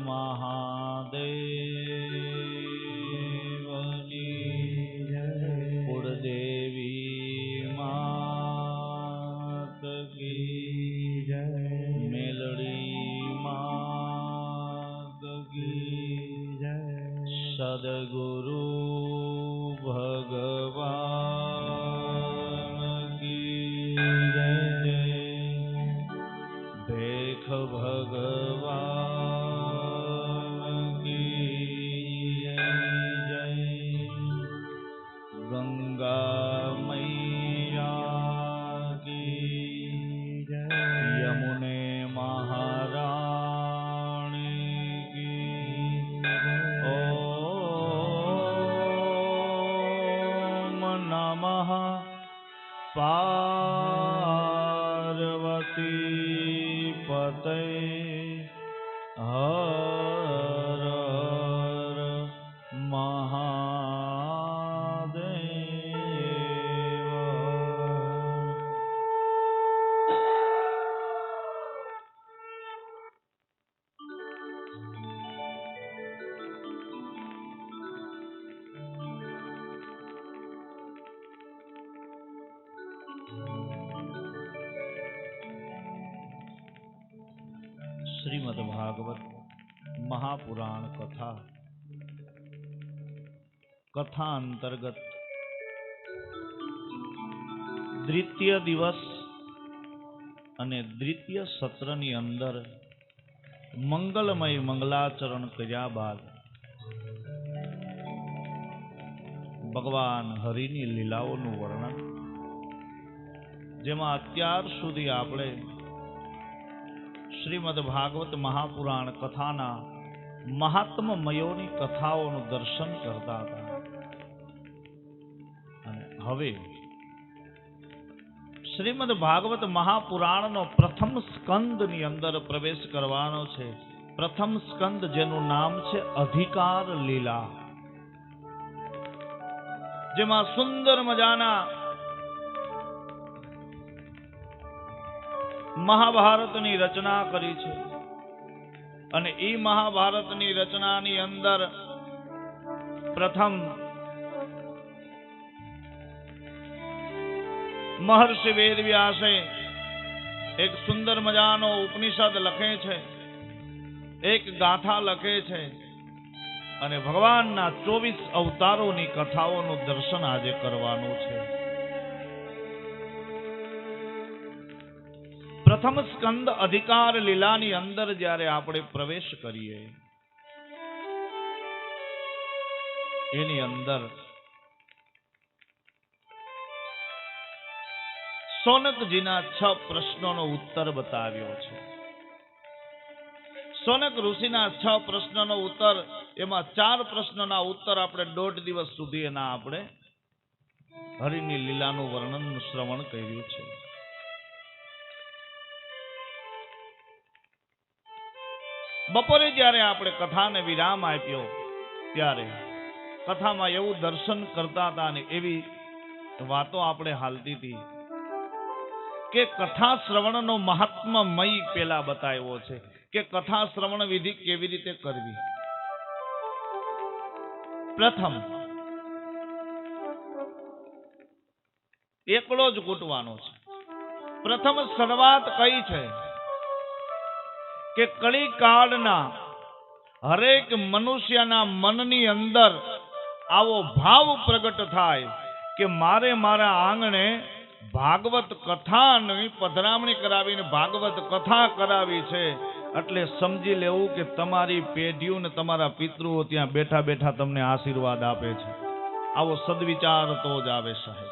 મહાદેવની કુળદેવી માત કી જય મેલડી માત કી જય સદગુરુ पा ભાગવત મહાપુરાણ કથા કથા અંતર્ગત દ્વિતીય દિવસ અને દ્વિતીય સત્રની અંદર મંગલમય મંગલાચરણ કર્યા બાદ ભગવાન હરિની લીલાઓનું વર્ણન જેમાં અત્યાર સુધી આપણે શ્રીમદ ભાગવત મહાપુરાણ કથાના મહાત્મમયોની કથાઓનું દર્શન કરતા હતા. અને હવે શ્રીમદ ભાગવત મહાપુરાણનો પ્રથમ સ્કંદની અંદર પ્રવેશ કરવાનો છે. પ્રથમ સ્કંદ જેનું નામ છે અધિકાર લીલા. જેમાં સુંદર મજાના મહાભારતની રચના કરી છે. અને એ મહાભારતની રચનાની અંદર પ્રથમ મહર્ષિ વેદવ્યાસે એક સુંદર મજાનો ઉપનિષદ લખે છે. એક ગાથા લખે છે. અને ભગવાનના ચોવીસ અવતારોની કથાઓનું દર્શન આજે કરવાનું છે. પ્રથમ સ્કંદ અધિકાર લીલાની અંદર જ્યારે આપણે પ્રવેશ કરીએ, એની અંદર સોનકજીના છ પ્રશ્નોનો ઉત્તર બતાવ્યો છે. સોનક ઋષિના છ પ્રશ્નનો ઉત્તર, એમાં ચાર પ્રશ્નના ઉત્તર આપણે દોઢ દિવસ સુધી એના આપણે હરિની લીલાનું વર્ણન શ્રવણ કર્યું છે. બપોરે જ્યારે આપણે કથાને વિરામ આપ્યો, ત્યારે કથામાં એવું દર્શન કરતા હતા અને એવી વાતો આપણે હાલતી હતી કે કથા શ્રવણનો મહાત્મમય પેલા બતાવ્યો છે કે કથા શ્રવણ વિધિ કેવી રીતે કરવી. પ્રથમ એકડો જ કૂટવાનો છે. પ્રથમ શરૂઆત કઈ છે? કે કળી કાળના હરેક મનુષ્યના મનની અંદર આવો ભાવ પ્રગટ થાય કે મારે મારા આંગણે ભાગવત કથાની પધરામણી કરાવીને ભાગવત કથા કરાવી છે, એટલે સમજી લેવું કે તમારી પેઢીઓ ને તમારા પિતૃઓ ત્યાં બેઠા બેઠા તમને આશીર્વાદ આપે છે. આવો સદવિચાર તો જ આવે સાહેબ.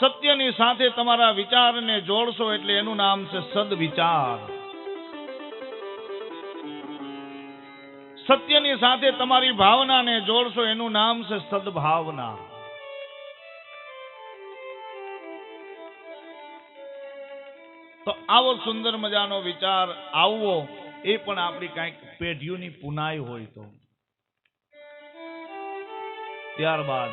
સત્યની સાથે તમારા વિચારને જોડશો એટલે એનું નામ છે સદવિચાર. સત્યની સાથે તમારી ભાવનાને જોડશો, એનું નામ છે સદભાવના. તો આવો સુંદર મજાનો વિચાર આવવો, એ પણ આપણી કાંઈક પેઢીઓની પુનાઈ હોય તો. ત્યારબાદ,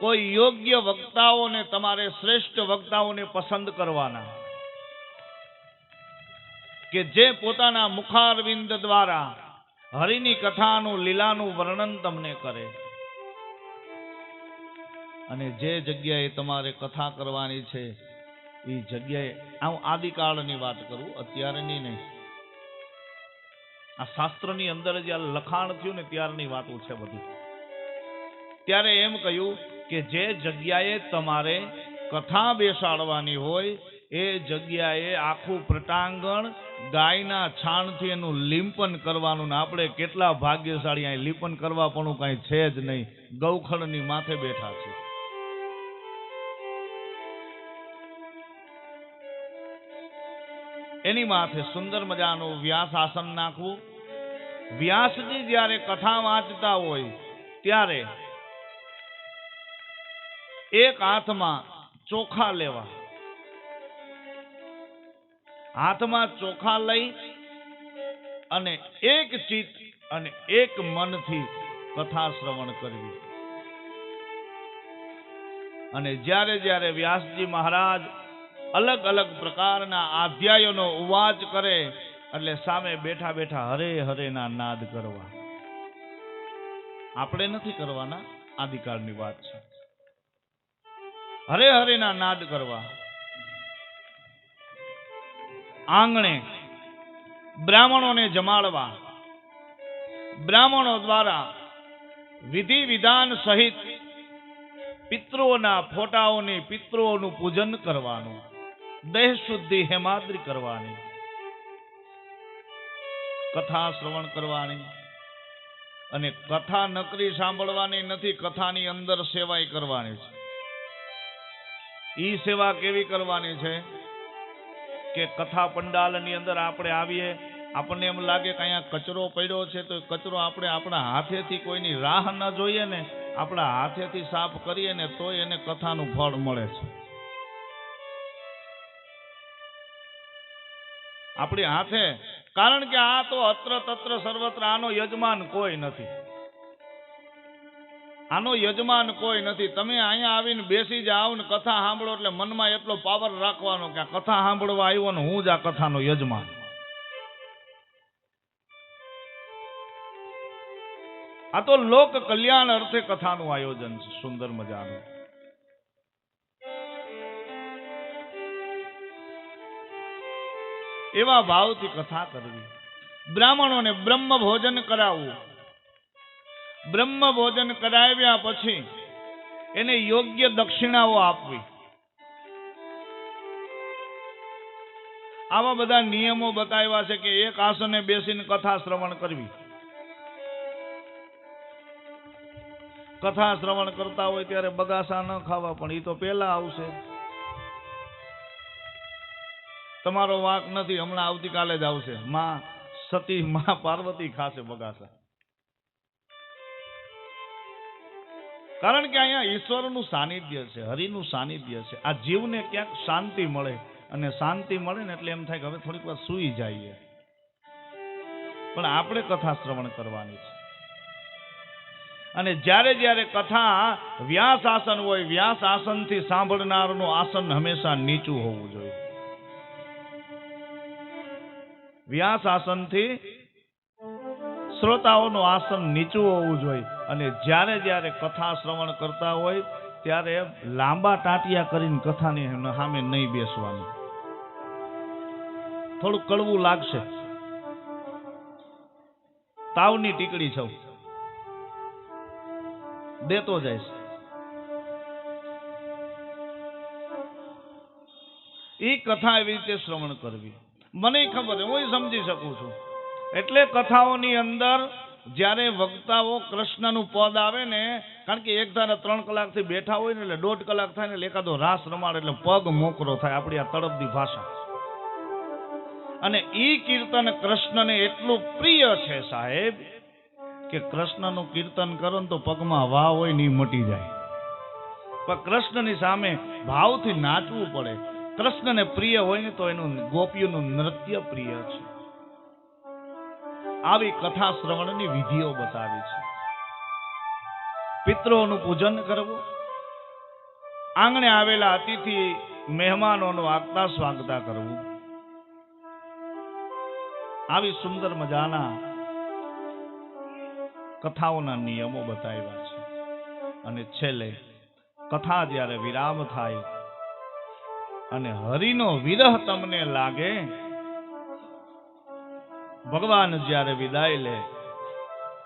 કોઈ યોગ્ય વક્તાઓને તમારે શ્રેષ્ઠ વક્તાઓને પસંદ કરવાના. કે જે પોતાના મુખારવિંદ દ્વારા હરિની કથાનું, લીલાનું વર્ણન તમને કરે. અને જે જગ્યાએ તમારે કથા કરવાની છે, એ જગ્યાએ હું આદિકાળની વાત કરું, અત્યારની નહીં. આ શાસ્ત્રની અંદર જ્યારે લખાણ થયું ને ત્યારની વાતો છે બધી. ત્યારે એમ કહ્યું કે જે જગ્યાએ તમારે કથા બેસાડવાની હોય એ જગ્યાએ આખું પ્રટાંગણ ગાયના છાણથી એનું લીંપન કરવાનું ને આપણે કેટલા ભાગ્યશાળી અહીં લીંપન કરવા પણ કાંઈ છે જ નહીં. ગૌખણની માથે બેઠા છે એની માથે સુંદર મજાનું વ્યાસ આસન નાખવું. વ્યાસજી જ્યારે કથા વાંચતા હોય, ત્યારે એક હાથમાં ચોખા લેવા. હાથમાં ચોખા લઈ અને એક ચિત્ત અને એક મનથી કથા શ્રવણ કરવી. અને જ્યારે જ્યારે વ્યાસજી મહારાજ અલગ અલગ પ્રકારના અધ્યાયોનો ઉવાચ કરે, એટલે સામે બેઠા બેઠા હરે હરે ના નાદ કરવા. આપણે નથી કરવાના, આદિકાળની વાત છે. હરે હરે ના નાદ કરવા. આંગણે બ્રાહ્મણોને જમાડવા, બ્રાહ્મણો દ્વારા વિધિ વિધાન સહિત પિત્રોના ફોટાઓની પિત્રોનું પૂજન કરવાનું, દેહ શુદ્ધિ હેમાદ્રી કરવાની, કથા શ્રવણ કરવાની અને કથા નકરી સાંભળવાની નથી, કથાની અંદર સેવાય કરવાની છે. ઈ સેવા કેવી કરવાની છે? કે કથા પંડાલની અંદર આપણે આવીએ. આપણને એમ લાગે કે અહીંયા કચરો પડ્યો છે તો કચરો આપણે આપણા હાથેથી કોઈની રાહ ન જોઈએ ને, આપણા હાથેથી સાફ કરીએ ને તોય એને કથાનું ફળ મળે છે. આપણી હાથે, કારણ કે આ તો અત્ર તત્ર સર્વત્ર આનો યજમાન કોઈ નથી. આનો યજમાન કોઈ નથી. તમે અહીંયા આવીને બેસી જાઓ ને કથા સાંભળો એટલે મનમાં એટલો પાવર રાખવાનો કે આ કથા સાંભળવા આવ્યો ને હું જ આ કથાનો યજમાન. આ તો લોક કલ્યાણ અર્થે કથાનું આયોજન છે, સુંદર મજાનું. એવા ભાવથી કથા કરવી. બ્રાહ્મણોને બ્રહ્મ ભોજન કરાવવું. બ્રહ્મ ભોજન કરાવ્યા પછી એને યોગ્ય દક્ષિણાઓ આપવી. આવા બધા નિયમો બતાવ્યા છે કે એક આસને બેસીને કથા શ્રવણ કરવી. કથા શ્રવણ કરતા હોય ત્યારે બગાસા ન ખાવા, પણ એ તો પેલા આવશે. તમારો વાંક નથી, હમણાં આવતીકાલે જ આવશે. માં સતી, માં પાર્વતી ખાશે બગાસા. કારણ કે અહીંયા ઈશ્વરનું સાનિધ્ય છે, હરિનું સાનિધ્ય છે. આ જીવને ક્યાંક શાંતિ મળે અને શાંતિ મળે ને એટલે એમ થાય કે હવે થોડીક વાર સૂઈ જઈએ. પણ આપણે કથા શ્રવણ કરવાની છે. અને જ્યારે જ્યારે કથા વ્યાસ આસન હોય વ્યાસ આસનથી સાંભળનારનું આસન હંમેશા નીચું હોવું જોઈએ. વ્યાસ આસનથી શ્રોતાઓનું આસન નીચું હોવું જોઈએ. અને જ્યારે જ્યારે કથા શ્રવણ કરતા હોય, ત્યારે લાંબા ટાંટિયા કરીને કથાની સામે નહીં બેસવાનું. થોડું કડવું લાગશે. તાવની ટીકડી છું દેતો જાય એ કથા એવી રીતે શ્રવણ કરવી. મને ખબર હું સમજી શકું છું. એટલે કથાઓની અંદર જ્યારે વક્તાઓ કૃષ્ણનું પદ આવે ને, કારણ કે એક ધારા ત્રણ કલાકથી બેઠા હોય ને એટલે દોઢ કલાક થાય ને એટલે રાસ રમાડે એટલે પગ મોકરો થાય, આપણી આ તડપદી ભાષા. અને ઈ કીર્તન કૃષ્ણને એટલું પ્રિય છે સાહેબ, કે કૃષ્ણનું કીર્તન કરો ને તો પગમાં વાહ હોય ને મટી જાય. પણ કૃષ્ણની સામે ભાવથી નાચવું પડે. કૃષ્ણને પ્રિય હોય ને તો એનું ગોપીઓનું નૃત્ય પ્રિય છે. આવી કથા શ્રવણની વિધિઓ બતાવી છે. પિતૃઓનું પૂજન કરવું, આંગણે આવેલા અતિથિ મહેમાનોનું આગતા સ્વાગતા કરવું. આવી સુંદર મજાના કથાઓના નિયમો બતાવ્યા છે. અને છેલ્લે કથા જ્યારે વિરામ થાય અને હરિનો વિરહ તમને લાગે ભગવાન જ્યારે વિદાય લે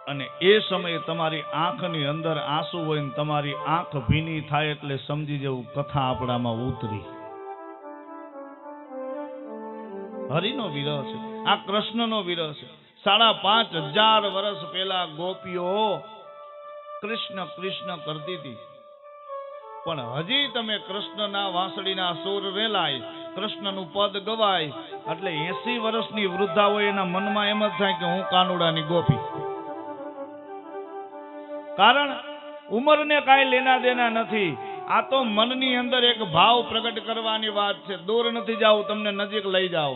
અને એ સમયે તમારી આંખની અંદર આંસુ હોય ને તમારી આંખ ભીની થાય એટલે સમજી જવું કથા આપણામાં ઉતરી. હરિનો વિરહ છે. આ કૃષ્ણનો વિરહ છે. સાડા પાંચ હજાર વર્ષ પહેલા ગોપીઓ કૃષ્ણ કૃષ્ણ કરતી હતી. પણ હજી તમે કૃષ્ણના વાંસળીના સુર રેલાય કૃષ્ણનું પદ ગવાય એટલે એસી વર્ષની વૃદ્ધા હોય એના મનમાં એમ જ થાય કે હું કાનુડાની ગોપી. કારણ ઉંમરને કાંઈ લેના દેના નથી. આ તો મનની અંદર એક ભાવ પ્રગટ કરવાની વાત છે. દૂર નથી જાવ, તમને નજીક લઈ જાઓ